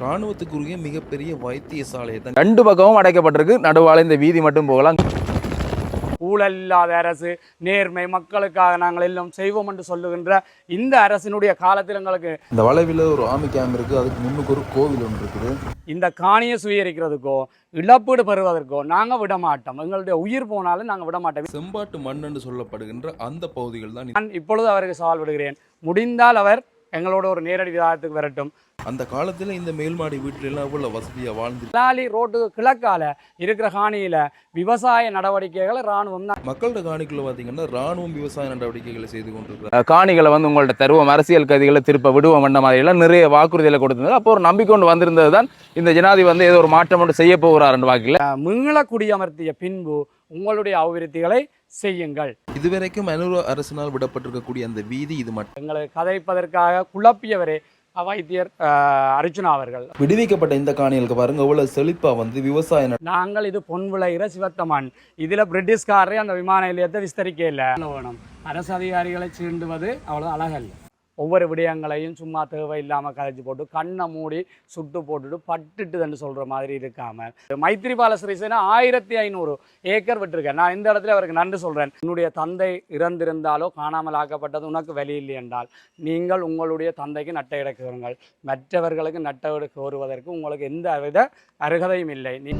இராணுவத்துக்குரிய மிகப்பெரிய வைத்தியசாலையை தான் ரெண்டு பக்கமும் அடைக்கப்பட்டிருக்கு. நடுவால இந்த வீதி மட்டும் போகலாம். ஊழல் இல்லாத அரசு நேர்மை மக்களுக்காக நாங்கள் எல்லாம் செய்வோம் என்று சொல்லுகின்ற இந்த அரசினுடைய காலத்தில் எங்களுக்கு இந்த வளைவில் ஒரு ஆமி கேம் இருக்குது அதுக்கு முன்னுக்கு ஒரு கோவில் ஒன்று இருக்குது. இந்த காணியை சுயரிக்கிறதுக்கோ இழப்பீடு பெறுவதற்கோ நாங்கள் விட மாட்டோம். எங்களுடைய உயிர் போனாலும் நாங்கள் விட மாட்டோம். செம்பாட்டு மண் என்று சொல்லப்படுகின்ற அந்த பகுதிகள் தான் நான் இப்பொழுது அவருக்கு சவால் விடுகிறேன் முடிந்தால் அவர் எங்களோட ஒரு நேரடி விவாதத்துக்கு வரட்டும். அந்த காலத்தில் இந்த மேல்மாடி வீட்டிலெல்லாம் அவ்வளோ வசதியாக வாழ்ந்து லாலி ரோட்டுக்கு கிழக்கால இருக்கிற காணியில விவசாய நடவடிக்கைகளை இராணுவம் தான் மக்களோட காணிக்குள்ள பார்த்தீங்கன்னா ராணுவம் விவசாய நடவடிக்கைகளை செய்து கொண்டிருக்கிறார். காணிகளை வந்து உங்கள்ட்ட தருவோம். அரசியல் கைதிகளை திருப்ப விடுவோம் என்ற மாதிரி எல்லாம் நிறைய வாக்குறுதிகளை கொடுத்திருந்தது அப்போ ஒரு நம்பிக்கொண்டு வந்திருந்தது தான் இந்த ஜனாதி வந்து ஏதோ ஒரு மாற்றம் மட்டும் செய்ய போகிறாருன்னு வாக்கில். மீள குடியமர்த்திய பின்பு உங்களுடைய அபிவிருத்திகளை செய்யுங்கள். இதுவரைக்கும் அனுர அரசினால் விடப்பட்டிருக்கக்கூடிய அந்த வீதி இது மட்டும். எங்களை கதைப்பதற்காக குழப்பியவரே வைத்தியர் அஹ், அர்ஜுனா அவர்கள். விடுவிக்கப்பட்ட இந்த காணிகளுக்கு பாருங்க எவ்வளவு செழிப்பா வந்து விவசாய நட- நாங்கள் இது பொன் விளைகிற சிவத்த மண் இதில் பிரிட்டிஷ்காரரே அந்த விமான நிலையத்தை விஸ்தரிக்க இல்லை. அரசு அதிகாரிகளை சீண்டுவது அவ்வளோ அழகல்ல. ஒவ்வொரு விடயங்களையும் சும்மா தேவை இல்லாமல் கதைச்சு போட்டு கண்ணை மூடி சுட்டு போட்டுட்டு பட்டுட்டுதுன்னு சொல்கிற மாதிரி இருக்காமல் மைத்திரிபால சிறிசேனா ஆயிரத்தி ஐநூறு ஏக்கர் விட்டுருக்கேன் நான் இந்த இடத்துல அவருக்கு நன்றி சொல்கிறேன் என்னுடைய தந்தை இறந்திருந்தாலோ காணாமல் ஆக்கப்பட்டது உனக்கு வழி இல்லை என்றால் நீங்கள் உங்களுடைய தந்தைக்கு நட்டை இடக்குங்கள் மற்றவர்களுக்கு நட்டை கோருவதற்கு உங்களுக்கு எந்த வித அருகதையும் இல்லை. நீ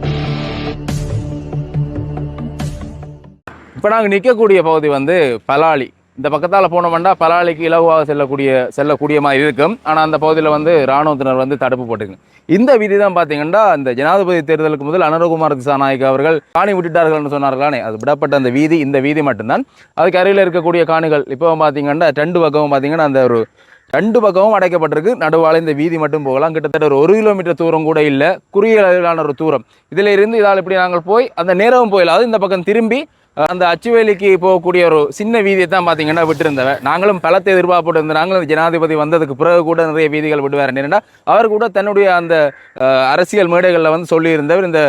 இப்போ நாங்கள் நிற்கக்கூடிய பகுதி வந்து பலாலி. இந்த பக்கத்தால் போனோம்னா பலாலிக்கு இலகுவாக செல்லக்கூடிய செல்லக்கூடிய மாதிரி இருக்கும். ஆனால் அந்த பகுதியில் வந்து இராணுவத்தினர் வந்து தடுப்பு போட்டுங்க இந்த விதி தான் பார்த்தீங்கன்னா இந்த ஜனாதிபதி தேர்தலுக்கு முதல் அனுரகுமார் திசாநாயக் அவர்கள் காணி விட்டுட்டார்கள்னு சொன்னார்களானே. அது விடப்பட்ட அந்த வீதி இந்த வீதி மட்டும்தான். அதுக்கு அருகில் இருக்கக்கூடிய காணிகள் இப்போ பார்த்தீங்கன்னா ரெண்டு பக்கமும் பார்த்தீங்கன்னா அந்த ஒரு ரெண்டு பக்கமும் அடைக்கப்பட்டிருக்கு. நடுவால் இந்த வீதி மட்டும் போகலாம். கிட்டத்தட்ட ஒரு ஒரு கிலோமீட்டர் தூரம் கூட இல்லை. குறுகிய அளவிலான ஒரு தூரம். இதில் இருந்து இதால் இப்படி நாங்கள் போய் அந்த நேரமும் போயிடலாம் அது இந்த பக்கம் திரும்பி அந்த அச்சுவேலிக்கு போகக்கூடிய ஒரு சின்ன வீதியை தான் பார்த்தீங்கன்னா விட்டுருந்தவன். நாங்களும் பலத்தை எதிர்பார்ப்பு இருந்த நாங்களும் ஜனாதிபதி வந்ததுக்கு பிறகு கூட நிறைய வீதிகள் விடுவார் என்னென்னா அவர் கூட தன்னுடைய அந்த அரசியல் மேடைகளில் வந்து சொல்லியிருந்தவர் இந்த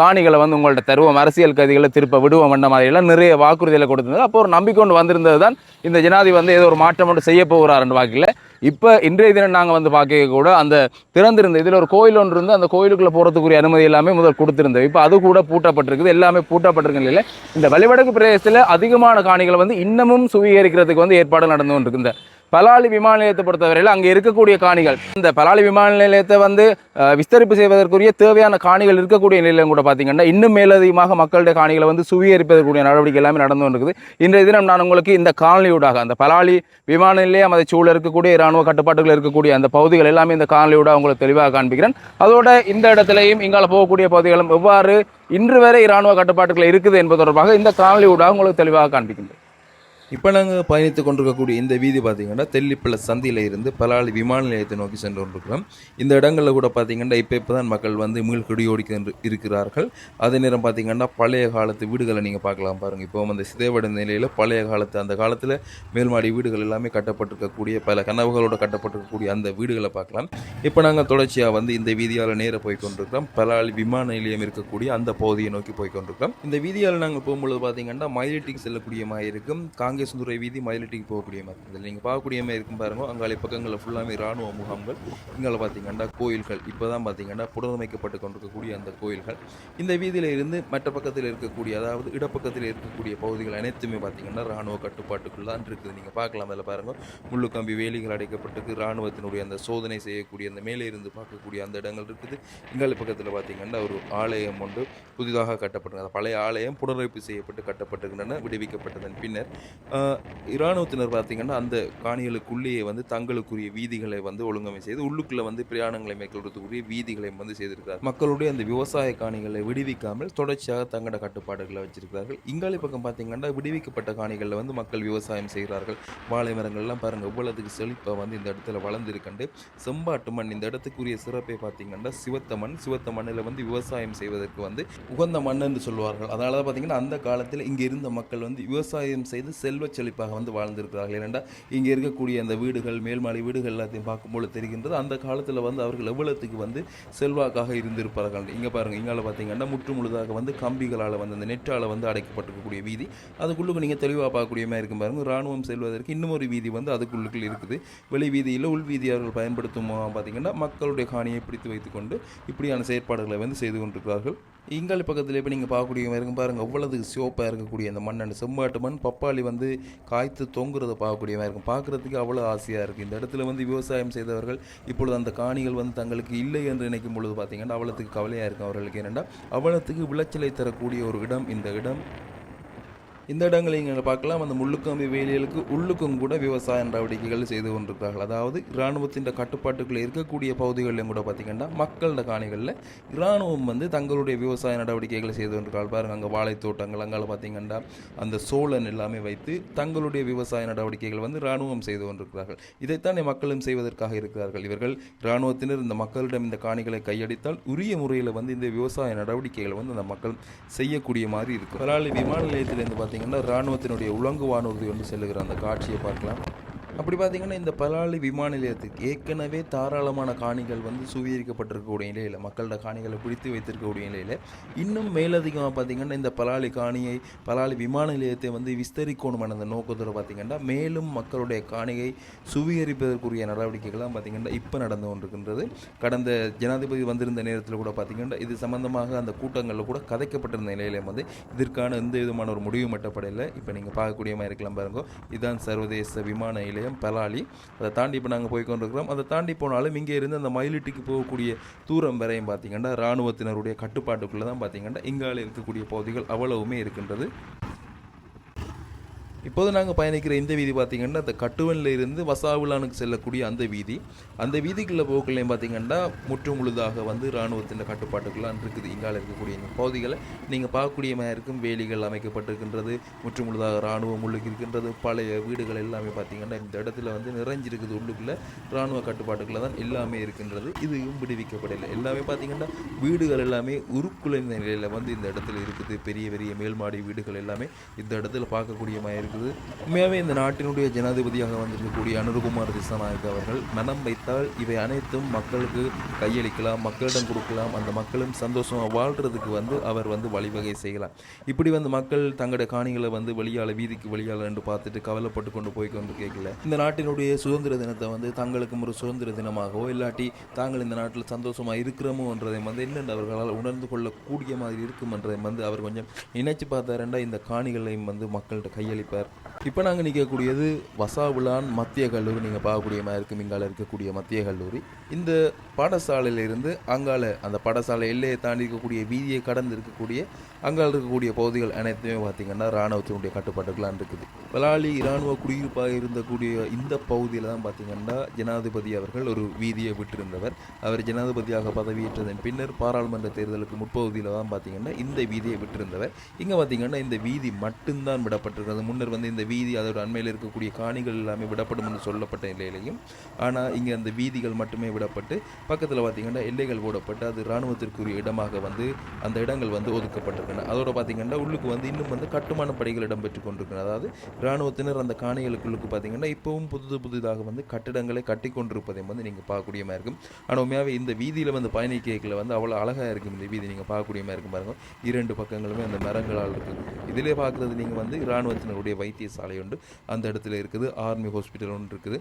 காணிகளை வந்து உங்கள்ட்ட தருவோம் அரசியல் கைதிகளை திருப்ப விடுவோம் என்ற மாதிரி எல்லாம் நிறைய வாக்குறுதிகளை கொடுத்திருந்தது. அப்போ ஒரு நம்பிக்கொண்டு வந்திருந்தது தான் இந்த ஜனாதிபதி வந்து ஏதோ ஒரு மாற்றம் மட்டும் செய்ய போகிறாருன்னு வாக்கில் இப்போ இன்றைய தினம் நாங்கள் வந்து பார்க்க கூட அந்த திறந்திருந்த இதில் ஒரு கோயில் ஒன்று இருந்து அந்த கோயிலுக்குள்ளே போகிறதுக்குரிய அனுமதி எல்லாமே முதல் கொடுத்துருந்தது. இப்போ அது கூட பூட்டப்பட்டிருக்குது எல்லாமே பூட்டப்பட்டிருக்கு நிலையில் இந்த வழிவடக்கு பிரதேசத்தில் அதிகமான காணிகளை வந்து இன்னமும் சுவீகரிக்கிறதுக்கு வந்து ஏற்பாடு நடந்து கொண்டிருக்கு இந்த பலாலி விமான நிலையத்தை பொறுத்தவரையில் அங்கே இருக்கக்கூடிய காணிகள். இந்த பலாலி விமான நிலையத்தை வந்து விஸ்தரிப்பு செய்வதற்குரிய தேவையான காணிகள் இருக்கக்கூடிய நிலையிலும் கூட பார்த்தீங்கன்னா இன்னும் மேலதிகமாக மக்களுடைய காணிகளை வந்து சுவீகரிப்பதற்குரிய நடவடிக்கை எல்லாமே நடந்து கொண்டிருக்குது. இன்றைய தினம் நான் உங்களுக்கு இந்த காணொலியூடாக அந்த பலாலி விமான நிலையம் அதை சூழ இருக்கக்கூடிய இராணுவ கட்டுப்பாட்டுகள் இருக்கக்கூடிய அந்த பகுதிகள் எல்லாமே இந்த காணொலியூடாக உங்களுக்கு தெளிவாக காண்பிக்கிறேன். அதோட இந்த இடத்துலையும் இங்கால போகக்கூடிய பகுதிகளும் எவ்வாறு இன்று வரை இராணுவ கட்டுப்பாட்டுகள் இருக்குது என்பது தொடர்பாக இந்த காணொலியூடாக உங்களுக்கு தெளிவாக காண்பிக்கின்றேன். இப்போ நாங்கள் பயணித்து கொண்டிருக்கக்கூடிய இந்த வீதி பார்த்தீங்கன்னா தெல்லிப்பள்ள சந்தியில் இருந்து பலாலி விமான நிலையத்தை நோக்கி சென்று கொண்டிருக்கிறோம். இந்த இடங்களில் கூட பார்த்தீங்கன்னா இப்போ இப்போ தான் மக்கள் வந்து மீள் இருக்கிறார்கள். அதே நேரம் பார்த்தீங்கன்னா பழைய காலத்து வீடுகளை நீங்கள் பார்க்கலாம் பாருங்கள் இப்போ அந்த சிதைவடைந்த நிலையில் பழைய காலத்து அந்த காலத்தில் மேல்மாடி வீடுகள் எல்லாமே கட்டப்பட்டிருக்கக்கூடிய பல கனவுகளோடு கட்டப்பட்டிருக்கக்கூடிய அந்த வீடுகளை பார்க்கலாம். இப்போ நாங்கள் தொடர்ச்சியாக வந்து இந்த வீதியால் நேர போய் கொண்டிருக்கிறோம். பலாலி விமான நிலையம் இருக்கக்கூடிய அந்த பகுதியை நோக்கி போய் கொண்டிருக்கிறோம். இந்த வீதியால் நாங்கள் போகும்பொழுது பார்த்தீங்கன்னா மயிலிட்டிக்கு செல்லக்கூடிய மாதிரி இருக்கும். காங்கேசந்துறை வீதி மயிலிட்டிக்கு போகக்கூடிய மாதிரி இதில் நீங்கள் பார்க்கக்கூடிய மாதிரி இருக்கும் பாருங்க. அங்காலே பக்கங்களில் ஃபுல்லாமே இராணுவ முகாம்கள். இங்கே பார்த்தீங்கன்னா கோயில்கள். இப்போ தான் பார்த்தீங்கன்னா புனரமைக்கப்பட்டு கொண்டிருக்கக்கூடிய அந்த கோயில்கள். இந்த வீதியில் இருந்து மற்ற பக்கத்தில் இருக்கக்கூடிய அதாவது இடப்பக்கத்தில் இருக்கக்கூடிய பகுதிகள் அனைத்துமே பார்த்தீங்கன்னா இராணுவ கட்டுப்பாட்டுக்குள்ளான் இருக்குது. நீங்கள் பார்க்கலாம் அதில் பாருங்க. முள்ளு கம்பி வேலிகள் அடைக்கப்பட்டிருக்கு. இராணுவத்தினுடைய அந்த சோதனை செய்யக்கூடிய அந்த மேலே இருந்து பார்க்கக்கூடிய அந்த இடங்கள் இருக்குது. இங்கால பக்கத்தில் பார்த்தீங்கன்னா ஒரு ஆலயம் ஒன்று புதிதாக கட்டப்பட்டிருக்கு. அந்த பழைய ஆலயம் புனரமைப்பு செய்யப்பட்டு கட்டப்பட்டிருக்கின்றன விடுவிக்கப்பட்டதன் பின்னர் இராணுவத்தினர் பார்த்தீங்கன்னா அந்த காணிகளுக்குள்ளேயே வந்து தங்களுக்குரிய வீதிகளை வந்து ஒழுங்கமை செய்து உள்ளுக்குள்ள வந்து பிரயாணங்களை மேற்கொள்வதற்குரிய வீதிகளை வந்து செய்திருக்கிறார் மக்களுடைய அந்த விவசாய காணிகளை விடுவிக்காமல் தொடர்ச்சியாக தங்களோட கட்டுப்பாடுகளை வச்சிருக்கிறார்கள். இங்காலி பக்கம் பார்த்தீங்கன்னா விடுவிக்கப்பட்ட காணிகளில் வந்து மக்கள் விவசாயம் செய்கிறார்கள். வாழை மரங்கள்லாம் பாருங்கள் இவ்வளவுக்கு செழிப்பாக வந்து இந்த இடத்துல வளர்ந்துருக்கண்டு செம்பாட்டு மண் இந்த இடத்துக்குரிய சிறப்பை பார்த்தீங்கன்னா சிவத்த மண். சிவத்த மண்ணில் வந்து விவசாயம் செய்வதற்கு வந்து உகந்த மண் என்று சொல்வார்கள் அதனால தான் பார்த்தீங்கன்னா அந்த காலத்தில் இங்கே இருந்த மக்கள் வந்து விவசாயம் செய்து செல் செல்வ செழிப்பாக வந்து வாழ்ந்திருக்கிறார்கள். ஏனென்றால் இங்கே இருக்கக்கூடிய அந்த வீடுகள் மேல்மாடி வீடுகள் எல்லாத்தையும் பார்க்கும்போது தெரிகின்றது அந்த காலத்தில் வந்து அவர்கள் எவ்வளவுக்கு வந்து செல்வாக்காக இருந்திருப்பார்கள். இங்கே பாருங்கள் இங்கால பார்த்தீங்கன்னா முற்று முழுதாக வந்து கம்பிகளால் வந்து அந்த நெட்டால் வந்து அடைக்கப்பட்டிருக்கக்கூடிய வீதி. அதுக்குள்ளுக்கு நீங்கள் தெளிவாக பார்க்கக்கூடிய மாதிரி இருக்கும் பாருங்கள் ராணுவம் செல்வதற்கு இன்னும் ஒரு வீதி வந்து அதுக்குள்ளுக்குள் இருக்குது. வெளி வீதியில் உள் வீதி அவர்கள் பயன்படுத்தும் பார்த்தீங்கன்னா மக்களுடைய காணியை பிடித்து வைத்துக்கொண்டு இப்படியான செயற்பாடுகளை வந்து செய்து கொண்டிருக்கிறார்கள். இங்கால பக்கத்தில் இப்போ நீங்கள் பார்க்கக்கூடிய மாதிரி இருக்கும் பாருங்கள் அவ்வளவு சிவப்பாக இருக்கக்கூடிய அந்த மண் அந்த செம்மாட்டு மண் பப்பாளி வந்து வந்து காய்த்து தொங்குறதை பார்க்கக்கூடியவன் இருக்கும். பார்க்குறதுக்கு அவ்வளோ ஆசையாக இருக்குது இந்த இடத்துல வந்து விவசாயம் செய்தவர்கள் இப்பொழுது அந்த காணிகள் வந்து தங்களுக்கு இல்லை என்று நினைக்கும் பொழுது பார்த்தீங்கன்னா அவ்வளோத்துக்கு கவலையாக இருக்கும் அவர்களுக்கு. என்னென்னா அவ்வளோத்துக்கு விளைச்சலை தரக்கூடிய ஒரு இடம் இந்த இடம். இந்த இடங்களை நீங்கள் பார்க்கலாம். அந்த முள்ளுக்கம்பி வேலிகளுக்கு உள்ளுக்கும் கூட விவசாய நடவடிக்கைகள் செய்து கொண்டிருக்கிறார்கள். அதாவது இராணுவத்தின் கட்டுப்பாட்டுக்குள்ள இருக்கக்கூடிய பகுதிகளிலும் கூட பார்த்தீங்கன்னா மக்களோட காணிகளில் இராணுவம் வந்து தங்களுடைய விவசாய நடவடிக்கைகளை செய்து கொண்டிருக்கிறார்கள். பாருங்க அங்கே வாழைத்தோட்டங்கள் அங்கால பார்த்தீங்கன்னா அந்த சோழன் எல்லாமே வைத்து தங்களுடைய விவசாய நடவடிக்கைகள் வந்து இராணுவம் செய்து கொண்டிருக்கிறார்கள். இதைத்தான் மக்களும் செய்வதற்காக இருக்கிறார்கள். இவர்கள் இராணுவத்தினர் இந்த மக்களிடம் இந்த காணிகளை கையடித்தால் உரிய முறையில் வந்து இந்த விவசாய நடவடிக்கைகளை வந்து அந்த மக்கள் செய்யக்கூடிய மாதிரி இருக்கும். பலாலி விமான நிலையத்திலிருந்து பார்த்தீங்கன்னா இராணுவத்தினுடைய உலங்கு வானூர்தி வந்து செல்லுகிற அந்த காட்சியை பார்க்கலாம். அப்படி பார்த்தீங்கன்னா இந்த பலாலி விமான நிலையத்துக்கு ஏற்கனவே தாராளமான காணிகள் வந்து சுவீகரிக்கப்பட்டிருக்கக்கூடிய நிலையில் மக்களோட காணிகளை பிடித்து வைத்திருக்கக்கூடிய நிலையில் இன்னும் மேலதிகமாக பார்த்தீங்கன்னா இந்த பலாலி காணியை பலாலி விமான நிலையத்தை வந்து விஸ்தரிக்கணும் அந்த நோக்கத்தோடு பார்த்தீங்கன்னா மேலும் மக்களுடைய காணியை சுவீகரிப்பதற்குரிய நடவடிக்கைகள்லாம் பார்த்தீங்கன்னா இப்போ நடந்து கொண்டிருக்கின்றது. கடந்த ஜனாதிபதி வந்திருந்த நேரத்தில் கூட பார்த்தீங்கன்னா இது சம்பந்தமாக அந்த கூட்டங்களில் கூட கதைக்கப்பட்டிருந்த நிலையில வந்து இதற்கான எந்த விதமான ஒரு முடிவு மட்டப்படையில் இப்போ நீங்கள் பார்க்கக்கூடிய மாதிரி இருக்கலாம் பாருங்க. இதுதான் சர்வதேச விமான நிலையம் பலாலி. அதை தாண்டி இப்போ நாங்கள் போய் கொண்டிருக்கிறோம் அதை தாண்டி போனாலும் இங்கே இருந்து அந்த மயிலிட்டிக்கு போகக்கூடிய தூரம் வரையும் பார்த்தீங்கன்னா இராணுவத்தினருடைய கட்டுப்பாட்டுக்குள்ளே தான் பார்த்தீங்கன்னா இங்கால இருக்கக்கூடிய பகுதிகள் அவ்வளவுமே இருக்கின்றது. இப்போது நாங்கள் பயணிக்கிற இந்த வீதி பார்த்திங்கன்னா அந்த கட்டுவனில் இருந்து வசாவுலானுக்கு செல்லக்கூடிய அந்த வீதி. அந்த வீதிக்குள்ள போக்குள்ளையும் பார்த்தீங்கன்னா முற்று முழுதாக வந்து இராணுவத்தின் கட்டுப்பாட்டுக்குள்ளான் இருக்குது. இங்கால இருக்கக்கூடிய இந்த பகுதிகளை நீங்கள் பார்க்கக்கூடிய மாதிரி இருக்கும். வேலிகள் அமைக்கப்பட்டிருக்கின்றது முற்று முழுதாக இராணுவம் உள்ளுக்கு இருக்கின்றது. பழைய வீடுகள் எல்லாமே பார்த்தீங்கன்னா இந்த இடத்துல வந்து நிறைஞ்சிருக்குது. உள்ளுக்குள்ளே இராணுவ கட்டுப்பாட்டுக்குள்ள தான் எல்லாமே இருக்கின்றது. இதுவும் விடுவிக்கப்படலை. எல்லாமே பார்த்தீங்கன்னா வீடுகள் எல்லாமே உருக்குலைந்த நிலையில் வந்து இந்த இடத்துல இருக்குது. பெரிய பெரிய மேல்மாடி வீடுகள் எல்லாமே இந்த இடத்துல பார்க்கக்கூடிய மாதிரி இருக்குது உண்மையாகவே இந்த நாட்டினுடைய ஜனாதிபதியாக வந்திருக்கக்கூடிய அனுருகுமார் திசாநாயக் அவர்கள் மனம் வைத்தால் இவை அனைத்தும் மக்களுக்கு கையளிக்கலாம் மக்களிடம் கொடுக்கலாம். அந்த மக்களும் சந்தோஷமாக வாழ்கிறதுக்கு வந்து அவர் வந்து வழிவகை செய்யலாம். இப்படி வந்து மக்கள் தங்களுடைய காணிகளை வந்து வெளியால் வீதிக்கு வெளியால் என்று பார்த்துட்டு கவலைப்பட்டு கொண்டு போய் கொண்டு கேட்கல. இந்த நாட்டினுடைய சுதந்திர தினத்தை வந்து தங்களுக்கும் ஒரு சுதந்திர தினமாகவோ இல்லாட்டி தாங்கள் இந்த நாட்டில் சந்தோஷமாக இருக்கிறோமோ என்றதை வந்து என்னென்று அவர்களால் உணர்ந்து கொள்ளக்கூடிய மாதிரி இருக்கும் என்றதை வந்து அவர் கொஞ்சம் நினைச்சு பார்த்தாருண்டா. இந்த காணிகளையும் வந்து மக்கள்கிட்ட கையளிப்பார் இப்போ நாங்கள் நிற்கக்கூடியது வசாவுலான் மத்திய கல்லூரி நீங்கள் பார்க்கக்கூடிய மாதிரி இருக்கும் இங்கால இருக்கக்கூடிய மத்திய கல்லூரி. இந்த பாடசாலையிலிருந்து அங்கால அந்த பாடசாலை எல்லையை தாண்டி இருக்கக்கூடிய வீதியை கடந்து இருக்கக்கூடிய அங்கால் இருக்கக்கூடிய பகுதிகள் அனைத்துமே பார்த்தீங்கன்னா இராணுவத்தினுடைய கட்டுப்பாட்டுக்கெல்லாம் இருக்குது. பலாலி இராணுவ குடியிருப்பாக இருந்தக்கூடிய இந்த பகுதியில் தான் பார்த்தீங்கன்னா ஜனாதிபதி அவர்கள் ஒரு வீதியை விட்டிருந்தவர். அவர் ஜனாதிபதியாக பதவியேற்றதன் பின்னர் பாராளுமன்ற தேர்தலுக்கு முற்பகுதியில் தான் பார்த்தீங்கன்னா இந்த வீதியை விட்டிருந்தவர். இங்கே பார்த்தீங்கன்னா இந்த வீதி மட்டும்தான் விடப்பட்டிருக்கிறது. முன்னர் வந்து இந்த வீதி அதோட அண்மையில் இருக்கக்கூடிய காணிகள் எல்லாமே விடப்படும் என்று சொல்லப்பட்ட நிலையிலையும் ஆனால் இங்கே அந்த வீதிகள் மட்டுமே விடப்பட்டு பக்கத்தில் பார்த்திங்கன்னா எல்லைகள் போடப்பட்டு அது இராணுவத்திற்குரிய இடமாக வந்து அந்த இடங்கள் வந்து ஒதுக்கப்பட்டிருக்கின்றன. அதோட பார்த்தீங்கன்னா உள்ளுக்கு வந்து இன்னும் வந்து கட்டுமான படைகள் இடம்பெற்று கொண்டிருக்கின்றன. அதாவது இராணுவத்தினர் அந்த காணிகளுக்குள்ளுக்கு பார்த்தீங்கன்னா இப்போவும் புது புதிதாக வந்து கட்டிடங்களை கட்டி கொண்டிருப்பதையும் வந்து நீங்கள் பார்க்கக்கூடிய மாதிரி இருக்கும். ஆனால் உண்மையாகவே இந்த வீதியில் வந்து பயணிக்கைகளை வந்து அவ்வளோ அழகாக இருக்கும். இந்த வீதி நீங்கள் பார்க்கக்கூடிய மாதிரி இருக்கும் பாருங்கள் இரண்டு பக்கங்களுமே அந்த மரங்களால் இருக்குது இதிலே பார்க்குறது நீங்கள் வந்து இராணுவத்தினருடைய வைத்தியசாலை உண்டு. அந்த இடத்துல இருக்குது. ஆர்மி ஹாஸ்பிட்டல் ஒன்று இருக்குது.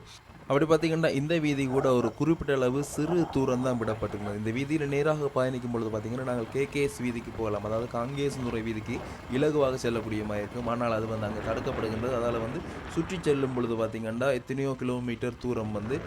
அப்படி பார்த்தீங்கன்னா இந்த வீதி கூட ஒரு குறிப்பிட்ட அளவு சிறு தூரம் தான் விடப்பட்டிருந்தது. இந்த வீதியில் நேராக பயணிக்கும் பொழுது பார்த்தீங்கன்னா நாங்கள் கேகேஎஸ் வீதிக்கு போகலாம். அதாவது காங்கேஸ் நுரை வீதிக்கு இலகுவாக செல்லக்கூடிய மாதிரி இருக்கும் ஆனால் அது வந்து அங்கே தடுக்கப்படுகின்றது. அதால் வந்து சுற்றி செல்லும் பொழுது பார்த்தீங்கன்னா எத்தனையோ கிலோமீட்டர் தூரம் வந்து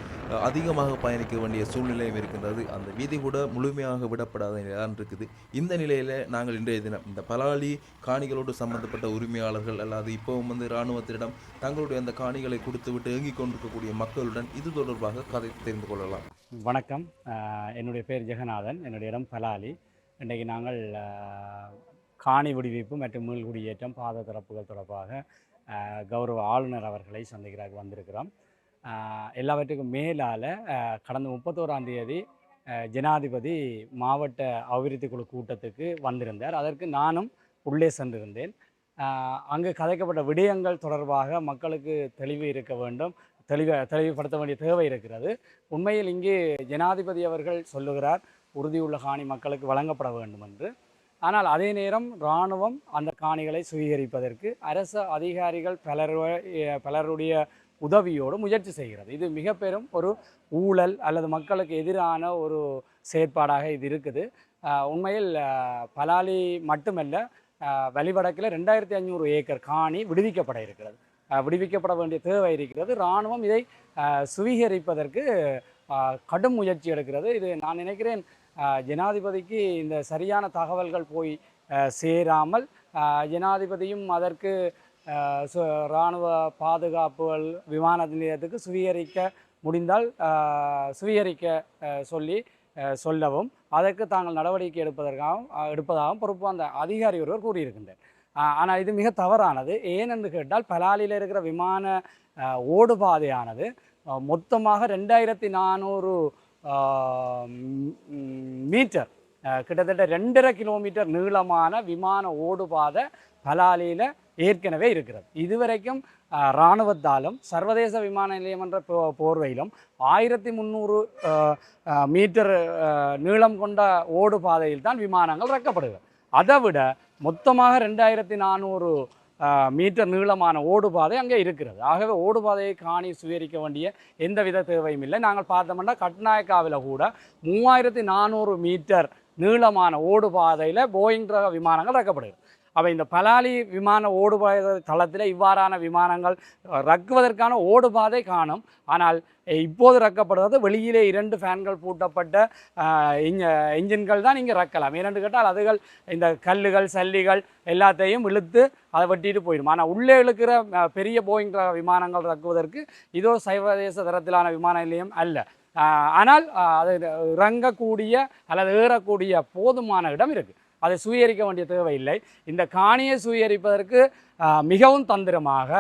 அதிகமாக பயணிக்க வேண்டிய சூழ்நிலையும் இருக்கின்றது. அந்த வீதி கூட முழுமையாக விடப்படாத நிலைதான் இருக்குது. இந்த நிலையில் நாங்கள் இன்றைய தினம் இந்த பலாலி காணிகளோடு சம்பந்தப்பட்ட உரிமையாளர்கள் அல்லாது இப்போவும் வந்து இராணுவத்திடம் தங்களுடைய அந்த காணிகளை கொடுத்துவிட்டு ஏங்கிக் கொண்டிருக்கக்கூடிய மக்களுடன் இது தொடர்பாக கதை தெரிந்து கொள்ளலாம். வணக்கம். என்னுடைய பேர் ஜெகநாதன். என்னுடைய இடம் பலாலி. இன்றைக்கு நாங்கள் காணி விடுவிப்பு மற்றும் மீள்குடியேற்றம் பாத திறப்புகள் தொடர்பாக கௌரவ ஆளுநர் அவர்களை சந்திக்கிறாக வந்திருக்கிறோம். எல்லாவற்றுக்கும் மேலால் கடந்த முப்பத்தோராம் தேதி ஜனாதிபதி மாவட்ட அபிவிருத்தி குழு கூட்டத்துக்கு வந்திருந்தார். அதற்கு நானும் உள்ளே சென்றிருந்தேன். அங்கு கதைக்கப்பட்ட விடயங்கள் தொடர்பாக மக்களுக்கு தெளிவு இருக்க வேண்டும். தெளிவ தெளிவுபடுத்த வேண்டிய தேவை இருக்கிறது. உண்மையில் இங்கே ஜனாதிபதி அவர்கள் சொல்லுகிறார் உறுதியுள்ள காணி மக்களுக்கு வழங்கப்பட வேண்டும் என்று ஆனால் அதே நேரம் இராணுவம் அந்த காணிகளை சுவீகரிப்பதற்கு அரசு அதிகாரிகள் பலர் பலருடைய உதவியோடு முயற்சி செய்கிறது. இது மிக பெரும் ஒரு ஊழல் அல்லது மக்களுக்கு எதிரான ஒரு செயற்பாடாக இது இருக்குது. உண்மையில் பலாலி மட்டுமல்ல வழிவடக்கில் ரெண்டாயிரத்தி ஐநூறு ஏக்கர் காணி விடுவிக்கப்பட இருக்கிறது. விடுவிக்கப்பட வேண்டிய தேவை இருக்கிறது. இராணுவம் இதை சுவீகரிப்பதற்கு கடும் முயற்சி எடுக்கிறது. இது நான் நினைக்கிறேன் ஜனாதிபதிக்கு இந்த சரியான தகவல்கள் போய் சேராமல் ஜனாதிபதியும் அதற்கு சு- இராணுவ பாதுகாப்புகள் விமான நிலையத்துக்கு சுவீகரிக்க முடிந்தால் சுவீகரிக்க சொல்லி சொல்லவும் அதற்கு தாங்கள் நடவடிக்கை எடுப்பதற்காகவும் எடுப்பதாகவும் பொறுப்பு அந்த அதிகாரி ஒருவர் கூறியிருக்கின்றார். ஆனால் இது மிக தவறானது. ஏனென்று கேட்டால் பலாலியில் இருக்கிற விமான ஓடுபாதையானது மொத்தமாக ரெண்டாயிரத்தி நானூறு மீட்டர் கிட்டத்தட்ட ரெண்டரை கிலோமீட்டர் நீளமான விமான ஓடுபாதை பலாலியில் ஏற்கனவே இருக்கிறது. இதுவரைக்கும் இராணுவத்தாலும் சர்வதேச விமான நிலையம் என்ற போ- போர்வையிலும் ஆயிரத்தி முந்நூறு மீட்டர் நீளம் கொண்ட ஓடுபாதையில் தான் விமானங்கள் இறக்கப்படுகிறது. அதை விட மொத்தமாக ரெண்டாயிரத்தி நானூறு மீட்டர் நீளமான ஓடுபாதை அங்கே இருக்கிறது. ஆகவே ஓடுபாதையை காணி சுவீகரிக்க வேண்டிய எந்தவித தேவையும் இல்லை. நாங்கள் பார்த்தோம்னா கட்நாயக்காவில் கூட மூவாயிரத்தி நானூறு மீட்டர் நீளமான ஓடுபாதையில் போயிங் ரக விமானங்கள் இறக்கப்படுகிறது. அப்போ இந்த பலாலி விமான ஓடுபாதை தளத்தில் இவ்வாறான விமானங்கள் ரக்குவதற்கான இறக்குவதற்கான ஓடுபாதை காணும். ஆனால் இப்போது ரக்கப்படுவது வெளியிலே இரண்டு ஃபேன்கள் பூட்டப்பட்ட அஹ், இன்ஜின்கள் தான் இங்கே இறக்கலாம் இரண்டு கேட்டால் அதுகள் இந்த கல்லுகள் சல்லிகள் எல்லாத்தையும் இழுத்து அதை வெட்டிட்டு போயிடும். ஆனால் உள்ளே இழுக்கிற பெரிய போயிங் விமானங்கள் இறக்குவதற்கு இதோ சர்வதேச தரத்திலான விமான நிலையம் அல்ல. ஆனால் அது இறங்கக்கூடிய அல்லது ஏறக்கூடிய போதுமான இடம் இருக்குது அதை சுயரிக்க வேண்டிய தேவையில்லை. இந்த காணியை சுயரிப்பதற்கு மிகவும் தந்திரமாக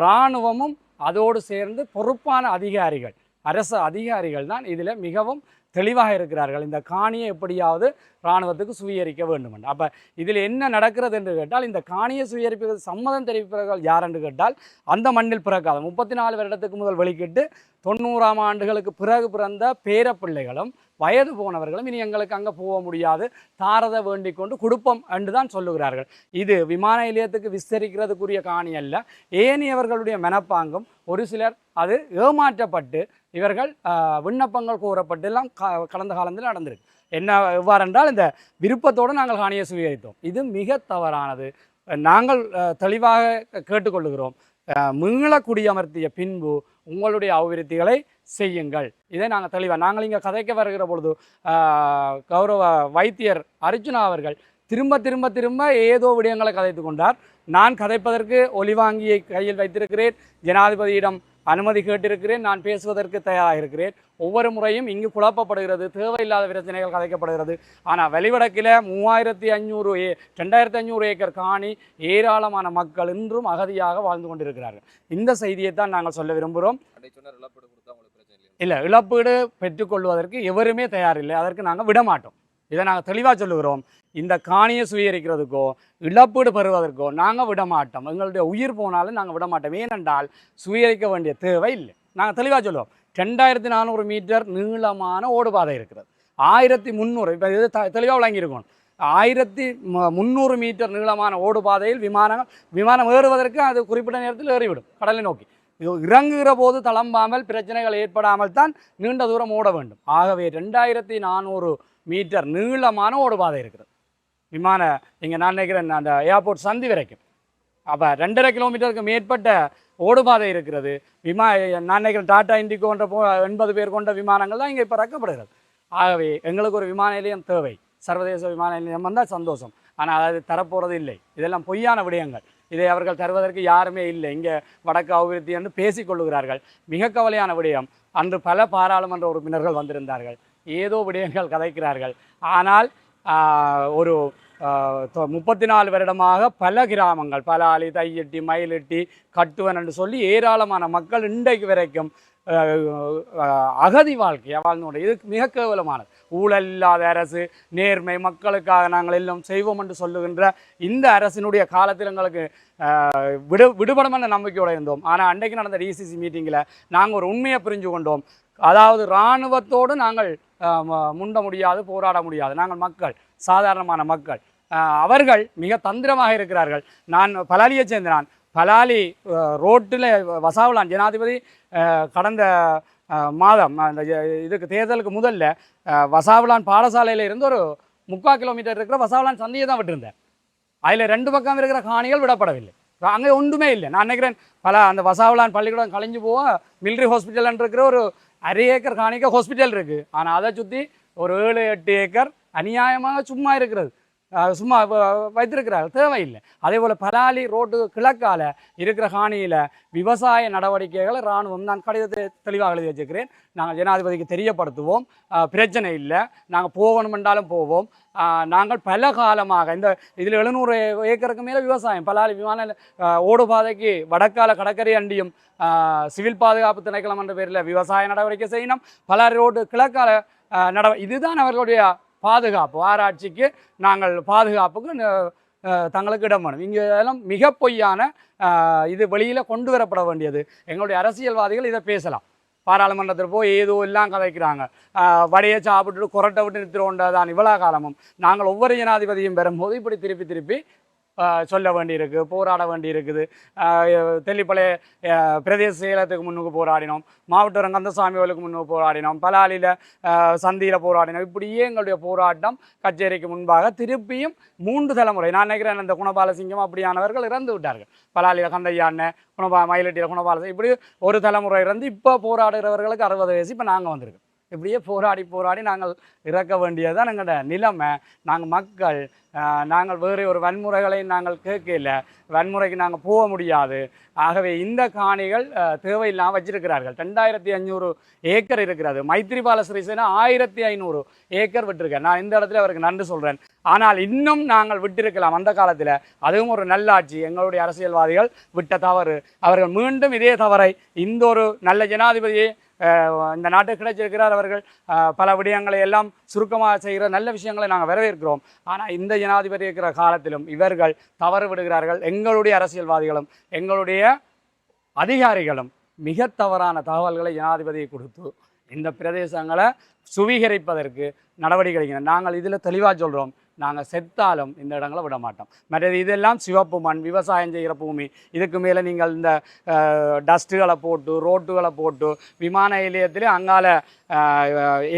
இராணுவமும் அதோடு சேர்ந்து பொறுப்பான அதிகாரிகள் அரசு அதிகாரிகள் தான் இதில் மிகவும் தெளிவாக இருக்கிறார்கள். இந்த காணியை எப்படியாவது இராணுவத்துக்கு சுவீகரிக்க வேண்டும் என்று அப்போ இதில் என்ன நடக்கிறது என்று கேட்டால் இந்த காணியை சுவீகரிப்பதற்கு சம்மதம் தெரிவிப்பவர்கள் யார் என்று கேட்டால் அந்த மண்ணில் பிறக்காத முப்பத்தி நாலு வருடத்துக்கு முதல் வெளிக்கிட்டு தொண்ணூறாம் ஆண்டுகளுக்கு பிறகு பிறந்த பேரப்பிள்ளைகளும் வயது போனவர்களும் இனி எங்களுக்கு அங்கே போக முடியாது. தாரத வேண்டிக் கொண்டு குடுப்பம் என்று தான் சொல்லுகிறார்கள். இது விமான நிலையத்துக்கு விஸ்தரிக்கிறதுக்குரிய காணி அல்ல. ஏனையவர்களுடைய மனப்பாங்கும் ஒரு சிலர் அது ஏமாற்றப்பட்டு இவர்கள் விண்ணப்பங்கள் கூறப்பட்டு எல்லாம் க- கடந்த காலத்தில் நடந்திருக்கு. என்ன எவ்வாறென்றால் இந்த விருப்பத்தோடு நாங்கள் காணியை சுவீகரித்தோம். இது மிக தவறானது. நாங்கள் தெளிவாக கேட்டுக்கொள்ளுகிறோம். ஆஹ், மீள குடியமர்த்திய பின்பு உங்களுடைய அபிவிருத்திகளை செய்யுங்கள். இதை நாங்கள் தெளிவாக நாங்கள் இங்கே கதைக்க வருகிற பொழுது கௌரவ வைத்தியர் அர்ஜுனா அவர்கள் திரும்ப திரும்ப திரும்ப ஏதோ விடயங்களை கதைத்து கொண்டார். நான் கதைப்பதற்கு ஒலிவாங்கியை கையில் வைத்திருக்கிறேன். ஜனாதிபதியிடம் அனுமதி கேட்டிருக்கிறேன் நான் பேசுவதற்கு தயாராக இருக்கிறேன் ஒவ்வொரு முறையும் இங்கு குழப்பப்படுகிறது தேவையில்லாத பிரச்சனைகள் கதைக்கப்படுகிறது. ஆனால் வெளிவடக்கில் மூவாயிரத்தி ஐநூறு ஏ ரெண்டாயிரத்தி ஐநூறு ஏக்கர் காணி ஏராளமான மக்கள் இன்றும் அகதியாக வாழ்ந்து கொண்டிருக்கிறார்கள். இந்த செய்தியை தான் நாங்கள் சொல்ல விரும்புகிறோம். இல்லை இழப்பீடு பெற்றுக்கொள்வதற்கு எவருமே தயாரில்லை. அதற்கு நாங்கள் விட மாட்டோம் இதை நாங்கள் தெளிவாக சொல்லுகிறோம். இந்த காணியை சுவீகரிக்கிறதுக்கோ இழப்பீடு பெறுவதற்கோ நாங்கள் விட மாட்டோம் எங்களுடைய உயிர் போனாலும் நாங்கள் விட மாட்டோம் ஏனென்றால் சுவீகரிக்க வேண்டிய தேவை இல்லை. நாங்கள் தெளிவாக சொல்லுவோம். ரெண்டாயிரத்தி நானூறு மீட்டர் நீளமான ஓடுபாதை இருக்கிறது. ஆயிரத்தி முந்நூறு இப்போ இது த தெளிவாக விளங்கியிருக்கணும் ஆயிரத்தி முந்நூறு மீட்டர் நீளமான ஓடுபாதையில் விமானங்கள் விமானம் ஏறுவதற்கு அது குறிப்பிட்ட நேரத்தில் ஏறிவிடும் கடலை நோக்கி. இறங்குகிற போது தளம்பாமல் பிரச்சனைகள் ஏற்படாமல் தான் நீண்ட தூரம் ஓட வேண்டும். ஆகவே ரெண்டாயிரத்தி நானூறு மீட்டர் நீளமான ஓடுபாதை இருக்கிறது. விமான இங்கே நான் நினைக்கிறேன் அந்த ஏர்போர்ட் சந்தி வரைக்கும். அப்போ ரெண்டரை கிலோமீட்டருக்கு மேற்பட்ட ஓடுபாதை இருக்கிறது. விமா நான் நினைக்கிறேன் டாடா இண்டிகோன்ற போ எண்பது பேர் கொண்ட விமானங்கள் தான் இங்கே இப்போ ரக்கப்படுகிறது ஆகவே எங்களுக்கு ஒரு விமான நிலையம் தேவை. சர்வதேச விமான நிலையம் வந்தால் சந்தோஷம். ஆனால் அது தரப்போகிறது இல்லை. இதெல்லாம் பொய்யான விடயங்கள். இதை அவர்கள் தருவதற்கு யாருமே இல்லை. இங்கே வடக்கு அபிவிருத்தி என்று பேசிக்கொள்ளுகிறார்கள் மிக கவலையான விடயம். அன்று பல பாராளுமன்ற உறுப்பினர்கள் வந்திருந்தார்கள். ஏதோ விடயங்கள் கதைக்கிறார்கள். ஆனால் ஒரு முப்பத்தி நாலு வருடமாக பல கிராமங்கள் பலாலி தையெட்டி மயிலெட்டி கட்டுவன் என்று சொல்லி ஏராளமான மக்கள் இன்றைக்கு வரைக்கும் அகதி வாழ்க்கையை வாழ்ந்து இது மிக கேவலமானது. ஊழல் இல்லாத அரசு நேர்மை மக்களுக்காக நாங்கள் எல்லாம் செய்வோம் என்று சொல்லுகின்ற இந்த அரசினுடைய காலத்தில் எங்களுக்கு விடு விடுபடும் என்ற நம்பிக்கையோடு இருந்தோம். ஆனால் அன்றைக்கு நடந்த டிசிசி மீட்டிங்கில் நாங்கள் ஒரு உண்மையை புரிஞ்சு கொண்டோம். அதாவது இராணுவத்தோடு நாங்கள் முண்ட முடியாது போராட முடியாது. நாங்கள் மக்கள் சாதாரணமான மக்கள். அவர்கள் மிக தந்திரமாக இருக்கிறார்கள். நான் பலாலியை சேர்ந்த நான். பலாலி ரோட்டில் வசாவலான் ஜனாதிபதி கடந்த மாதம் அந்த இதுக்கு தேர்தலுக்கு முதல்ல வசாவலான் பாடசாலையில் இருந்து ஒரு முக்கால் கிலோமீட்டர் இருக்கிற வசாவலான் சந்தையை தான் விட்டுருந்தேன். அதில் ரெண்டு பக்கம் இருக்கிற காணிகள் விடப்படவில்லை. அங்கே ஒன்றுமே இல்லை. நான் நினைக்கிறேன் பல அந்த வசாவலான் பள்ளிக்கூடம் கலைஞ்சு போவோம் மிலிட்ரி ஹாஸ்பிட்டல் இருக்கிற ஒரு அரை ஏக்கர் காணிக்க ஹாஸ்பிட்டல் இருக்குது ஆனால் அதை சுற்றி ஒரு ஏழு எட்டு ஏக்கர் அநியாயமாக சும்மா இருக்கிறது. சும்மா வ- வைத்திருக்கிறார்கள். தேவையில்லை. அதே போல் பலாலி ரோட்டு கிழக்கால இருக்கிற காணியில் விவசாய நடவடிக்கைகளை இராணுவம் நான் கடிதத்தை தெளிவாக எழுதி வச்சுக்கிறேன் நாங்கள் ஜனாதிபதிக்கு தெரியப்படுத்துவோம். பிரச்சனை இல்லை. நாங்கள் போகணும் என்றாலும் போவோம். நாங்கள் பல காலமாக இந்த இதில் எழுநூறு ஏக்கருக்கு மேலே விவசாயம் பலாலி விமான ஓடுபாதைக்கு வடக்கால கடற்கரை அண்டியும் சிவில் பாதுகாப்பு திணைக்களம் என்ற பேரில் விவசாய நடவடிக்கை செய்யணும். பல ரோடு கிழக்கால நட இதுதான் அவர்களுடைய பாதுகாப்பு. ஆராய்ச்சிக்கு நாங்கள் பாதுகாப்புக்கு தங்களுக்கு இடம் வேணும். இங்கே எல்லாம் மிக பொய்யான இது வெளியில் கொண்டு வரப்பட வேண்டியது. எங்களுடைய அரசியல்வாதிகள் இதை பேசலாம். பாராளுமன்றத்தில் போய் ஏதோ எல்லாம் கதைக்கிறாங்க. வடையை சாப்பிட்டுட்டு குரட்டை விட்டு நிறுத்திரோண்டதான் இவ்வளோ காலமும். நாங்கள் ஒவ்வொரு ஜனாதிபதியும் பெறும்போது இப்படி திருப்பி திருப்பி சொல்ல வேண்டியிருக்கு போராட வேண்டியிருக்குது. இருக்குது தெல்லிப்பளைய பிரதேச செயலத்துக்கு முன்னுக்கு போராடினோம். மாவட்ட கந்தசாமி அவர்களுக்கு முன்னுக்கு போராடினோம். பலாலியில் சந்தியில் போராடினோம். இப்படியே எங்களுடைய போராட்டம் கச்சேரிக்கு முன்பாக திருப்பியும் மூன்று தலைமுறை நான் நினைக்கிறேன் இந்த குணபாலசிங்கம் அப்படியானவர்கள் இறந்து விட்டார்கள். பலாலியில் கந்தையா அண்ணன் குணபா மயிலட்டியில் குணபாலசிங்கம் இப்படி ஒரு தலைமுறை இறந்து இப்போ போராடுகிறவர்களுக்கு அறுபது வயசு இப்போ நாங்கள் வந்திருக்கோம். இப்படியே போராடி போராடி நாங்கள் இறக்க வேண்டியதுதான் எங்களோட நிலைமை. நாங்கள் மக்கள் நாங்கள் வேறு ஒரு வன்முறைகளை நாங்கள் கேட்கல. வன்முறைக்கு நாங்கள் போக முடியாது. ஆகவே இந்த காணிகள் தேவையில்லாமல் வச்சிருக்கிறார்கள். ரெண்டாயிரத்தி ஐநூறு ஏக்கர் இருக்கிறது. மைத்ரிபால சிறிசேனா ஆயிரத்தி ஐநூறு ஏக்கர் விட்டிருக்கேன் நான் இந்த இடத்துல அவருக்கு நன்றி சொல்கிறேன் ஆனால் இன்னும் நாங்கள் விட்டிருக்கலாம். அந்த காலத்தில் அதுவும் ஒரு நல்லாட்சி. எங்களுடைய அரசியல்வாதிகள் விட்ட தவறு. அவர்கள் மீண்டும் இதே தவறை இந்த ஒரு நல்ல ஜனாதிபதியை இந்த நாட்டுக்கு கிடைச்சிருக்கிறார் அவர்கள். பல விடயங்களை எல்லாம் சுருக்கமாக செய்கிற நல்ல விஷயங்களை நாங்கள் வரவேற்கிறோம். ஆனால் இந்த ஜனாதிபதி இருக்கிற காலத்திலும் இவர்கள் தவறு விடுகிறார்கள். எங்களுடைய அரசியல்வாதிகளும் எங்களுடைய அதிகாரிகளும் மிக தவறான தகவல்களை ஜனாதிபதியை கொடுத்து இந்த பிரதேசங்களை சுவீகரிப்பதற்கு நடவடிக்கை எடுக்கணும் நாங்கள் இதில் தெளிவாக சொல்கிறோம் நாங்கள் செத்தாலும் இந்த இடங்களை விட மாட்டோம். மற்றது இதெல்லாம் சிவப்பு மண் விவசாயம் செய்கிற பூமி. இதுக்கு மேலே நீங்கள் இந்த டஸ்ட்டுகளை போட்டு ரோட்டுகளை போட்டு விமான நிலையத்திலே அங்கால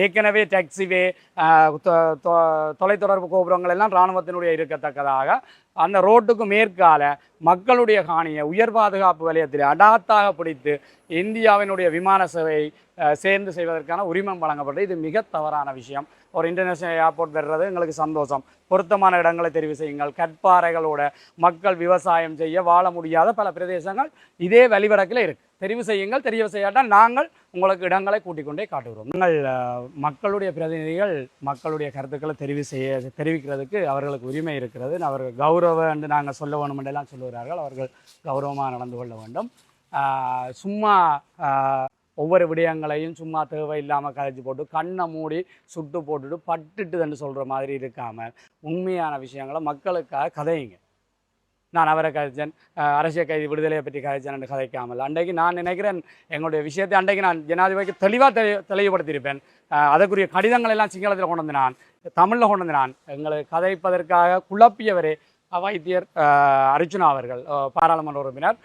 ஏற்கனவே டாக்ஸிவே தொலைத்தொடர்பு கோபுரங்கள் எல்லாம் இராணுவத்தினுடைய இருக்கத்தக்கதாக அந்த ரோட்டுக்கு மேற்கால மக்களுடைய காணியை உயர் பாதுகாப்பு வலயத்தில் அடாத்தாக பிடித்து இந்தியாவினுடைய விமான சேவை சேர்ந்து செய்வதற்கான உரிமம் வழங்கப்பட்டது. இது மிக தவறான விஷயம். ஒரு இன்டர்நேஷனல் ஏர்போர்ட் வர்றது எங்களுக்கு சந்தோஷம். பொருத்தமான இடங்களை தெரிவு செய்யுங்கள். கற்பாறைகளோட மக்கள் விவசாயம் செய்ய வாழ முடியாத பல பிரதேசங்கள் இதே வழிவடக்கில் இருக்குது தெரிவு செய்யுங்கள் தெரிவு செய்யாட்டால் நாங்கள் உங்களுக்கு இடங்களை கூட்டிக் கொண்டே காட்டுகிறோம். நாங்கள் மக்களுடைய பிரதிநிதிகள் மக்களுடைய கருத்துக்களை தெரிவு செய்ய தெரிவிக்கிறதுக்கு அவர்களுக்கு உரிமை இருக்கிறது. அவர்கள் கௌரவ என்று நாங்கள் சொல்ல வேணும் என்றெல்லாம் சொல்லுகிறார்கள். அவர்கள் கௌரவமாக நடந்து கொள்ள வேண்டும். சும்மா ஒவ்வொரு விடயங்களையும் சும்மா தேவையில்லாமல் கதைச்சி போட்டு கண்ணை மூடி சுட்டு போட்டுட்டு பட்டுட்டுன்னு சொல்கிற மாதிரி இருக்காமல் உண்மையான விஷயங்களை மக்களுக்காக கதையுங்க. நான் அவரை கதைச்சேன் அரசியல் கைதி விடுதலையை பற்றி கதைச்சேன் என்று கதைக்காமல். அன்றைக்கு நான் நினைக்கிறேன் எங்களுடைய விஷயத்தை அன்றைக்கு நான் ஜனாதிபதிக்கு தெளிவாக தெளி தெளிவுபடுத்தியிருப்பேன். அதற்குரிய கடிதங்கள் எல்லாம் சிங்களத்தில் கொண்டு வந்து நான் தமிழில் கொண்டு வந்து நான் எங்களை கதைப்பதற்காக குழப்பியவரே வைத்தியர் அர்ஜுனா அவர்கள் பாராளுமன்ற உறுப்பினர்.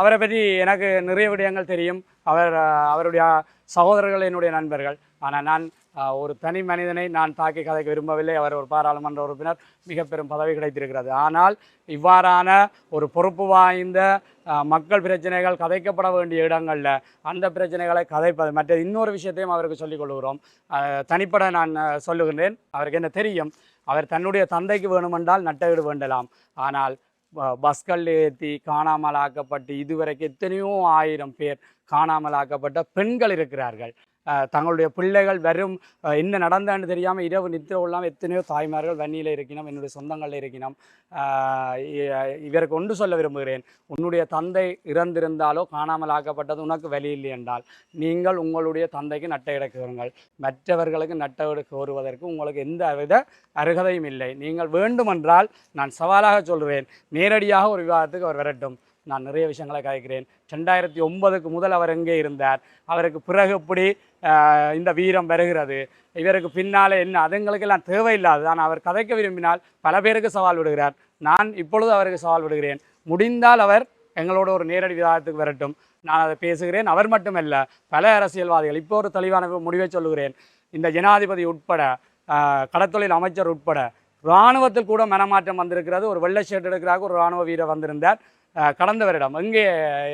அவரை பற்றி எனக்கு நிறைய விடயங்கள் தெரியும். அவர் அவருடைய சகோதரர்கள் என்னுடைய நண்பர்கள். ஆனால் நான் ஒரு தனி மனிதனை நான் தாக்கி கதைக்க விரும்பவில்லை. அவர் ஒரு பாராளுமன்ற உறுப்பினர் மிக பெரும் பதவி கிடைத்திருக்கிறது. ஆனால் இவ்வாறான ஒரு பொறுப்பு வாய்ந்த மக்கள் பிரச்சனைகள் கதைக்கப்பட வேண்டிய இடங்களில் அந்த பிரச்சனைகளை கதைப்பது மற்ற இன்னொரு விஷயத்தையும் அவருக்கு சொல்லிக் கொள்கிறோம். தனிப்பட நான் சொல்லுகின்றேன். அவருக்கு என்ன தெரியும்? அவர் தன்னுடைய தந்தைக்கு வேணுமென்றால் நட்ட வீடு வேண்டலாம். ஆனால் பஸ்கள் ஏற்றி காணாமல் ஆக்கப்பட்டு இதுவரைக்கும் எத்தனையோ ஆயிரம் பேர் காணாமல் ஆக்கப்பட்ட பெண்கள் இருக்கிறார்கள். தங்களுடைய பிள்ளைகள் வரும் என்ன நடந்தான்னு தெரியாமல் இரவு நித்திர கொள்ளாமல் எத்தனையோ தாய்மார்கள் வன்னியில் இருக்கணும் என்னுடைய சொந்தங்களில் இருக்கணும் இவருக்கு ஒன்று சொல்ல விரும்புகிறேன். உன்னுடைய தந்தை இறந்திருந்தாலோ காணாமல் ஆக்கப்பட்டது உனக்கு வழி இல்லை என்றால் நீங்கள் உங்களுடைய தந்தைக்கு நட்டை கோருங்கள். மற்றவர்களுக்கு நட்டை கோருவதற்கு உங்களுக்கு எந்த வித அருகதையும் இல்லை. நீங்கள் வேண்டுமென்றால் நான் சவாலாக சொல்கிறேன் நேரடியாக ஒரு விவாதத்துக்கு அவர் வரட்டும். நான் நிறைய விஷயங்களை கதைக்கிறேன் ரெண்டாயிரத்தி ஒன்பதுக்கு முதல் அவர் எங்கே இருந்தார்? அவருக்கு பிறகு எப்படி இந்த வீரம் வருகிறது? இவருக்கு பின்னாலே என்ன? அதுங்களுக்கெல்லாம் தேவையில்லாது ஆனால் அவர் கதைக்க விரும்பினால் பல பேருக்கு சவால் விடுகிறார். நான் இப்பொழுது அவருக்கு சவால் விடுகிறேன். முடிந்தால் அவர் எங்களோட ஒரு நேரடி விவாதத்துக்கு வரட்டும். நான் அதை பேசுகிறேன். அவர் மட்டுமல்ல பல அரசியல்வாதிகள். இப்போ ஒரு தெளிவான முடிவை சொல்லுகிறேன். இந்த ஜனாதிபதி உட்பட கடத்தொழில் அமைச்சர் உட்பட இராணுவத்தில் கூட மனமாற்றம் வந்திருக்கிறது. ஒரு வெள்ளை ஷர்ட் எடுக்கிறாங்க ஒரு இராணுவ வீரர் வந்திருந்தார். கடந்த வருடம். இங்கே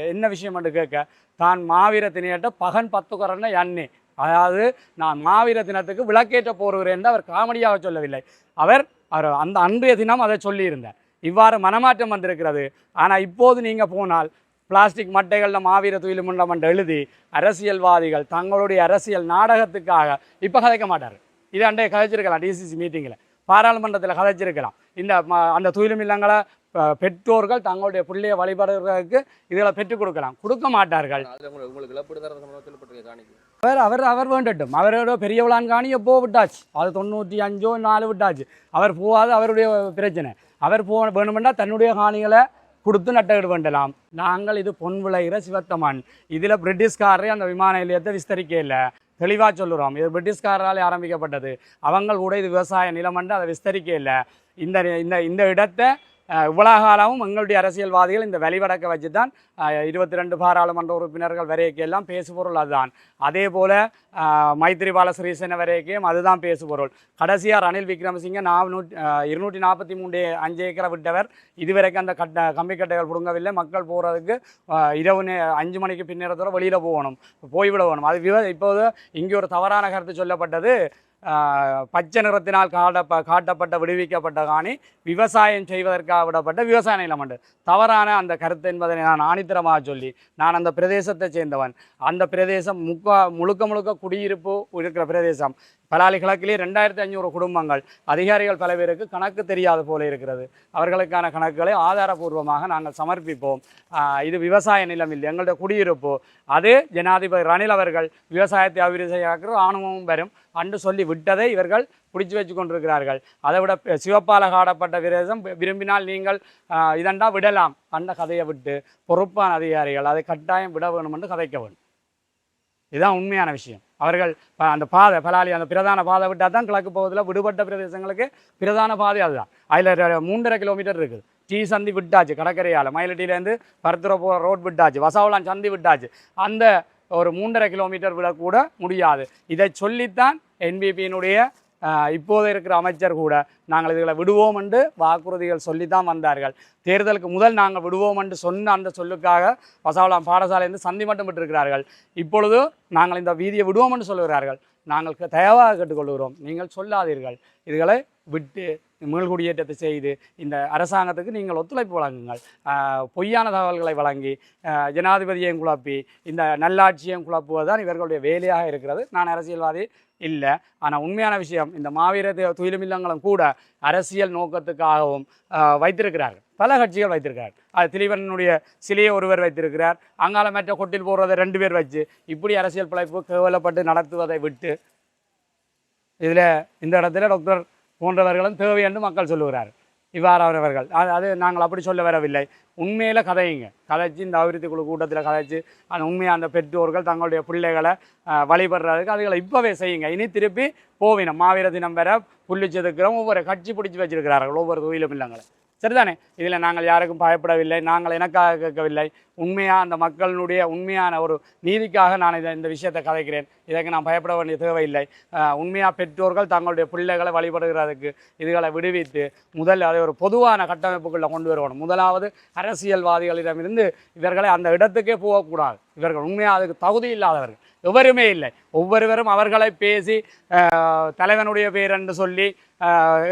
என்ன விஷயம் என்று கேட்க தான் மாவீர திணையிட்ட பகன் பத்து கரண்ண எண்ணெய் அதாவது நான் மாவீர தினத்துக்கு விளக்கேற்ற போகிறேன் என்று அவர் காமெடியாக சொல்லவில்லை. அவர் அவர் அந்த அன்றைய தினம் அதை சொல்லியிருந்தார். இவ்வாறு மனமாற்றம் வந்திருக்கிறது. ஆனால் இப்போது நீங்கள் போனால் பிளாஸ்டிக் மட்டைகளில் மாவீர துயிலும் என்று எழுதி அரசியல்வாதிகள் தங்களுடைய அரசியல் நாடகத்துக்காக இப்போ கதைக்க மாட்டார் இதை அண்டைய கதைச்சிருக்கலாம் டிசிசி மீட்டிங்கில் பாராளுமன்றத்தில் கதைச்சிருக்கலாம். இந்த ம- அந்த துயிலும் இல்லங்களை பெற்றோர்கள் தங்களுடைய பிள்ளைய வழிபடுறதுக்கு இதில் பெற்றுக் கொடுக்கலாம். கொடுக்க மாட்டார்கள். அவர் அவர் அவர் வேண்டட்டும். அவரோட பெரியவளான் காணி எப்போ விட்டாச்சு. அது தொண்ணூற்றி அஞ்சோ நாலு விட்டாச்சு. அவர் போகாது அவருடைய பிரச்சனை. அவர் போ வேணுமெண்டா தன்னுடைய காணிகளை கொடுத்து நட்டகிடு வேண்டலாம். நாங்கள் இது பொன் விளைகிற சிவத்தமன். இதில் பிரிட்டிஷ்காரரே அந்த விமான நிலையத்தை விஸ்தரிக்க இல்லை தெளிவாக சொல்லுறோம். இது பிரிட்டிஷ்காரரால் ஆரம்பிக்கப்பட்டது. அவங்க கூட இது விவசாய நிலமண்டு அதை விஸ்தரிக்க இல்லை இந்த இந்த இந்த இடத்தை இவ்வளவு காலமும் எங்களுடைய அரசியல்வாதிகள் இந்த வழிவடக்க வச்சு தான் இருபத்தி ரெண்டு பாராளுமன்ற உறுப்பினர்கள் வரைக்கும் எல்லாம் பேசுபொருள் அதுதான். அதே போல் மைத்திரிபால சிறிசேன வரைக்கும் அதுதான் பேசுபொருள். கடைசியாக ரணில் விக்ரமசிங்க நானூற்றி இருநூற்றி நாற்பத்தி மூணு அஞ்சு ஏக்கரை விட்டவர். இதுவரைக்கும் அந்த கட்ட கம்பி கட்டைகள் பிடுங்கவில்லை. மக்கள் போகிறதுக்கு இரவு நே அஞ்சு மணிக்கு பின்னேரத்தோட வெளியில் போகணும் போய்விட வேணும். அது விவ இப்போது இங்கே ஒரு தவறான கருத்து சொல்லப்பட்டது. பச்சை நிறத்தினால் காட்டப்ப காட்டப்பட்ட விடுவிக்கப்பட்ட காணி விவசாயம் செய்வதற்காக விடப்பட்ட விவசாய நிலம் உண்டு. தவறான அந்த கருத்து என்பதை நான் ஆணித்தரமாக சொல்லி நான் அந்த பிரதேசத்தை சேர்ந்தவன். அந்த பிரதேசம் முக்க முழுக்க முழுக்க குடியிருப்பு இருக்கிற பிரதேசம். பலாலி கிழக்கிலே ரெண்டாயிரத்தி ஐநூறு குடும்பங்கள். அதிகாரிகள் பல பேருக்கு கணக்கு தெரியாது போல இருக்கிறது. அவர்களுக்கான கணக்குகளை ஆதாரபூர்வமாக நாங்கள் சமர்ப்பிப்போம். இது விவசாய நிலம் இல்லை எங்களுடைய குடியிருப்பு. அது ஜனாதிபதி ரணில் அவர்கள் விவசாயத்தை அபிவிருத்தி செய்ய ஆணவமும் வரும் அன்று சொல்லி விட்டதை இவர்கள் பிடிச்சி வச்சு கொண்டிருக்கிறார்கள். அதை விட சிவப்பால காடப்பட்ட பிரதேசம் விரும்பினால் நீங்கள் இதண்டா விடலாம். அந்த கதையை விட்டு பொறுப்பான அதிகாரிகள் அதை கட்டாயம் விட வேணும் என்று கதைக்க வேண்டும். இதுதான் உண்மையான விஷயம். அவர்கள் ப- அந்த பாதை பலாலி அந்த பிரதான பாதை விட்டால் தான் கிழக்கு பகுதியில் விடுபட்ட பிரதேசங்களுக்கு பிரதான பாதை அதுதான். அதில் மூன்றரை கிலோமீட்டர் இருக்குது. டீ சந்தி விட்டாச்சு கடற்கரையால். மயிலட்டியிலேருந்து பருத்துற போகிற ரோட் விட்டாச்சு வசாவளான் சந்தி விட்டாச்சு. அந்த ஒரு மூன்றரை கிலோமீட்டர் விட கூட முடியாது. இதை சொல்லித்தான் என்பிபியினுடைய இப்போது இருக்கிற அமைச்சர் கூட நாங்கள் இதுகளை விடுவோம் என்று வாக்குறுதிகள் சொல்லித்தான் வந்தார்கள். தேர்தலுக்கு முதல் நாங்கள் விடுவோம் என்று சொன்ன அந்த சொல்லுக்காக வசாவளாம் பாடசாலையிலிருந்து சந்தி மட்டும் விட்டுருக்கிறார்கள் இப்பொழுது நாங்கள் இந்த வீதியை விடுவோம் என்று சொல்லுகிறார்கள். நாங்கள் தயவாக கேட்டுக்கொள்கிறோம். நீங்கள் சொல்லாதீர்கள். இதுகளை விட்டு மீள்குடியேற்றத்தை செய்து இந்த அரசாங்கத்துக்கு நீங்கள் ஒத்துழைப்பு வழங்குங்கள். பொய்யான தகவல்களை வழங்கி ஜனாதிபதியையும் குழப்பி இந்த நல்லாட்சியையும் குழப்புவது தான் இவர்களுடைய வேலையாக இருக்கிறது. நான் அரசியல்வாதி இல்லை. ஆனால் உண்மையான விஷயம் இந்த மாவீர துயிலுமில்லங்களும் கூட அரசியல் நோக்கத்துக்காகவும் வைத்திருக்கிறார்கள். பல கட்சிகள் வைத்திருக்கிறார் அது திலீவனுடைய சிலையை ஒருவர் வைத்திருக்கிறார். அங்கால மற்ற கொட்டில் போடுறதை ரெண்டு பேர் வச்சு இப்படி அரசியல் பிழைப்பு கேவலப்பட்டு நடத்துவதை விட்டு இதில் இந்த இடத்துல டாக்டர் போன்றவர்களும் தேவை என்று மக்கள் சொல்லுகிறார்கள். இவ்வாறவர்கள் அது அது நாங்கள் அப்படி சொல்ல வரவில்லை. உண்மையில் கதையுங்க கதைச்சு இந்த அபிவிருத்தி குழு கூட்டத்தில் கதைச்சு அந்த உண்மையாக அந்த பெற்றோர்கள் தங்களுடைய பிள்ளைகளை வழிபடுறதுக்கு அதுகளை இப்போவே செய்யுங்க. இனி திருப்பி போவினம். மாவீர தினம் வர புள்ளி செதுக்கிறோம் ஒவ்வொரு கட்சி பிடிச்சி வச்சிருக்கிறார்கள். ஒவ்வொரு தொழிலும் இல்லங்களை. சரிதானே? இதில் நாங்கள் யாருக்கும் பயப்படவில்லை நாங்கள் எனக்காக கேட்கவில்லை. உண்மையாக அந்த மக்களினுடைய உண்மையான ஒரு நீதிக்காக நான் இதை இந்த விஷயத்தை கதைக்கிறேன். இதற்கு நான் பயப்பட வேண்டிய தேவையில்லை. உண்மையாக பெற்றோர்கள் தங்களுடைய பிள்ளைகளை வழிபடுகிறதுக்கு இதுகளை விடுவித்து முதல் அதை ஒரு பொதுவான கட்டமைப்புக்குள்ளே கொண்டு வரணும். முதலாவது அரசியல்வாதிகளிடமிருந்து இவர்களை அந்த இடத்துக்கே போகக்கூடாது. இவர்கள் உண்மையாக அதுக்கு தகுதி இல்லாதவர்கள். எவருமே இல்லை. ஒவ்வொருவரும் அவர்களை பேசி தலைவனுடைய பேர் என்று சொல்லி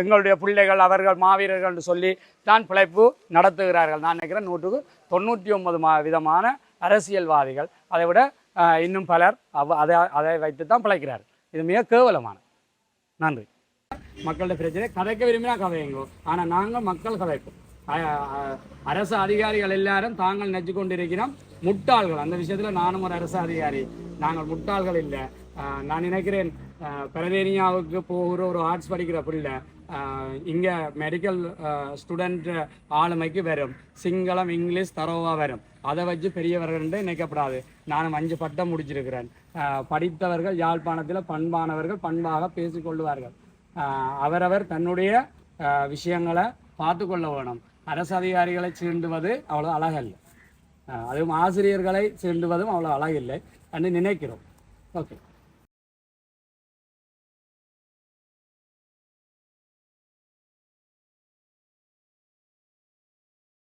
எங்களுடைய பிள்ளைகள் அவர்கள் மாவீரர்கள் என்று சொல்லி தான் பிழைப்பு நடத்துகிறார்கள். நான் நினைக்கிறேன் நூற்றுக்கு தொண்ணூற்றி ஒன்பது மா விதமான அரசியல்வாதிகள். அதை விட இன்னும் பலர் அவ அதை அதை வைத்து தான் பிழைக்கிறார் இது மிக கேவலமான. நன்றி. மக்களோட பிரச்சனை. கதைக்க விரும்பினா கதையுங்கோ ஆனால் நாங்கள் மக்கள் கதைப்போம். அரசு அதிகாரிகள் எல்லாரும் தாங்கள் நினைச்சு கொண்டிருக்கிறோம். முட்டாள்கள் அந்த விஷயத்தில் நானும் ஒரு அரசு அதிகாரி. நாங்கள் முட்டாள்கள் இல்லை. நான் நினைக்கிறேன் பிரதேனியாவுக்கு போகிற ஒரு ஆர்ட்ஸ் படிக்கிற பிள்ளை இங்கே மெடிக்கல் ஸ்டூடெண்ட் ஆளுமைக்கு வரும். சிங்களம் இங்கிலீஷ் தரவாக வரும். அதை வச்சு பெரியவர்கள் என்று நினைக்கப்படாது. நானும் அஞ்சு பட்டம் முடிச்சிருக்கிறேன். படித்தவர்கள் யாழ்ப்பாணத்தில் பண்பானவர்கள் பண்பாக பேசிக்கொள்வார்கள் அவரவர் தன்னுடைய விஷயங்களை பார்த்து கொள்ள வேணும். அரசு அதிகாரிகளை சீண்டுவது அவ்வளோ அழகல்ல. அதுவும் ஆசிரியர்களை சீண்டுவதும் அவ்வளோ அழகில்லை. என்று நினைக்கிறோம். ஓகே